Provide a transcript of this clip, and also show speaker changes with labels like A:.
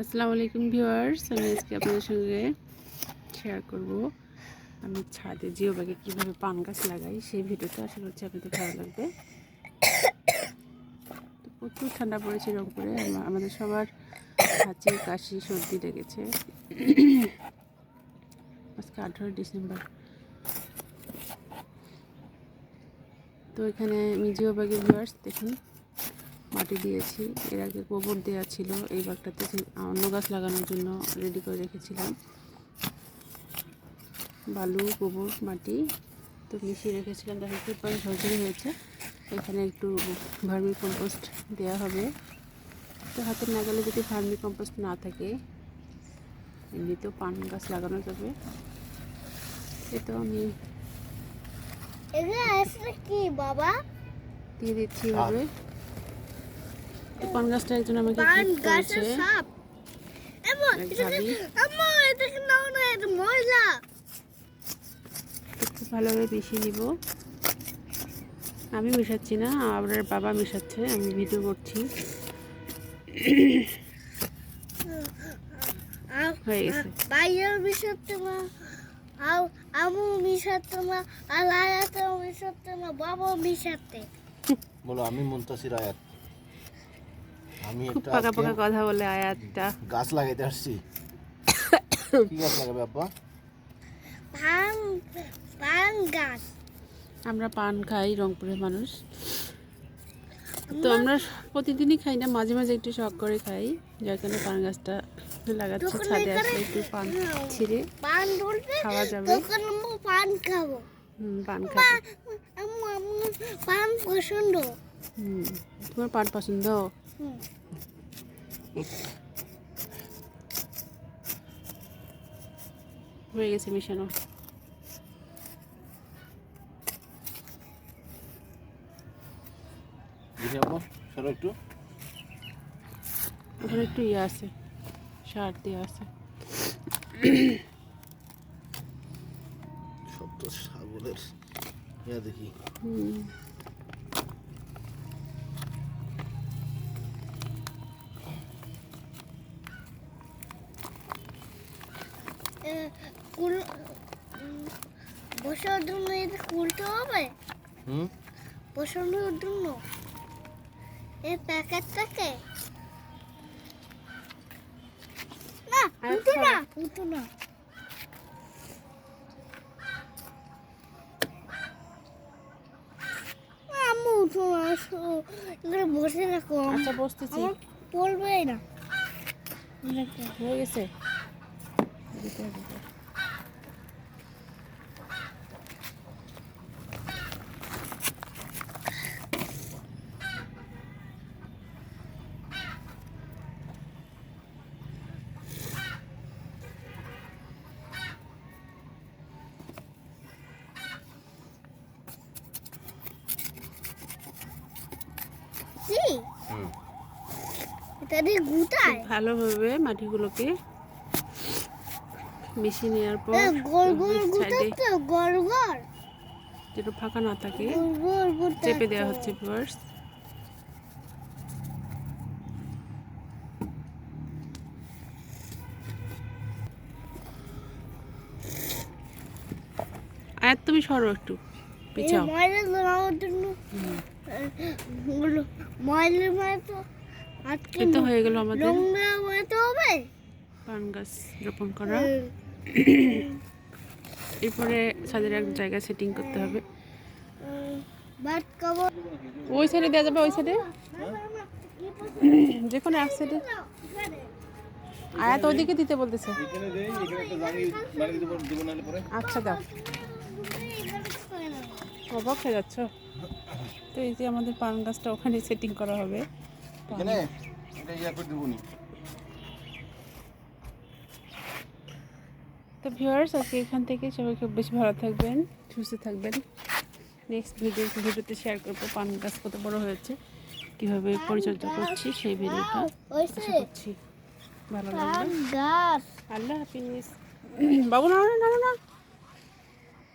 A: আসসালামু আলাইকুম ভিউয়ার্স, আমি আজকে আপনাদের সঙ্গে শেয়ার করব। আমি ছাদে জিও ব্যাগে কীভাবে পান গাছ লাগাই, সেই ভিডিওটা আশা করছি আপনাদের ভালো লাগবে। প্রচুর ঠান্ডা পড়েছে রংপুরে, আমা- আমাদের সবার হাঁচি, কাশি, সর্দি লেগেছে। আজকে আঠেরোই ডিসেম্বর। তো এখানে আমি জিও ব্যাগে ভিউয়ার্স, দেখুন মাটি দিয়েছি। এর আগে গোবর দেওয়া ছিল এই বাগটাতে। অন্য গাছ লাগানোর জন্য রেডি করে রেখেছিলাম। বালু গোবর মাটি তো মিশিয়ে রেখেছিলাম। দেখো কি পরে ঝরঝরে হয়েছে। এখানে একটু ভার্মি কম্পোস্ট দেওয়া হবে। তো হাতের নাগালে যদি ভার্মি কম্পোস্ট না থাকে এমনিতেও পান গাছ লাগানো যাবে। এতো আমি
B: কি বাবা?
A: দিয়ে দিচ্ছি এভাবে। তো পান গাছটা একজন আমাকে
B: গাছের
A: করেছে। খুব ভালোভাবে মিশিয়ে নিব। আমি মেশাচ্ছি না আমার বাবা মেশাচ্ছে আমি ভিডিও করছি। হয়ে গেছে।
B: বাইরেও মিশাতে না আর আমু মিশাতে না আর আয়াতেও মিশাতে না বাবাও মিশাতে
C: বলো আমি মুন্তাসির আয়াত আমি
A: খুব
C: একটা
A: পাকা পাকা কথা বলে আয়াতটা
C: গাছ লাগাইতে আসছি। কি গাছ লাগাবে আব্বা?
B: পান পান গাছ।
A: আমরা পান খাই রংপুরের মানুষ। তো আমরা প্রতিদিনই খাই না মাঝে মাঝে একটু শখ করে খাই। যার কারণে পান গাছটা লাগাচ্ছি ছাদে আসলে একটু পান ছিঁড়ে
B: পান
A: খাওয়া যাবে।
B: পান খাব।
A: পান খাব।
B: পা- আমু আমু পান পছন্দ।
A: হুম তোমার পান পছন্দ। হয়ে গেছে মেশানো।
C: একটু।
A: ওখানে একটু ইয়ে আছে সার দেওয়া আছে।
C: সব তো ইয়া দেখি।
A: হুম।
B: কুল উম, বসার জন্য এটা খুলতে হবে?
C: হুম?
B: বসানোর জন্য এই প্যাকেটটাকে? না উঠো না উঠো না। আম্মু উঠো আসো। এখানে বসে রাখো
A: আচ্ছা বসতেছি।
B: পড়বেই না।
A: হয়ে গেছে? দিতে হবে
B: গুটায়।
A: ভালোভাবে মাটিগুলোকে। মিশিয়ে নেওয়ার পর যেটা ফাঁকা না থাকে চেপে দেওয়া হচ্ছে ফার্স্ট আর তুমি সরো একটু পিছাও।
B: ময়লা তো আজকে
A: তো হয়ে গেল আমাদের।
B: হবে।
A: পান গাছ রোপণ করা। এরপরে ছাদের এক জায়গায় সেটিং করতে হবে। ওই সাইডে দেওয়া যাবে ওই সাইডে যে কোনো এক সাইডে আয়াত ওদিকে দিতে বলতেছে।
C: এখানে দেই এখানে একটা জানি মানে দিব দিব নালে পরে
A: আচ্ছা দাও। অবাক হয়ে যাচ্ছ। তো এই যে আমাদের পান গাছটা ওখানে সেটিং করা হবে।
C: এখানে এটা ইয়া করে দিবনি
A: তো ভিউয়ার্স আজকে এখান থেকে সবাই খুব বেশি ভালো থাকবেন সুস্থ থাকবেন। নেক্সট ভিডিও ভিডিওতে শেয়ার করব পান গাছ কত বড়ো হয়েছে কীভাবে পরিচর্যা করছি সেই ভিডিওটা আশা করছি ভালো লাগবে। আল্লাহ হাফিজ। বাবু না না না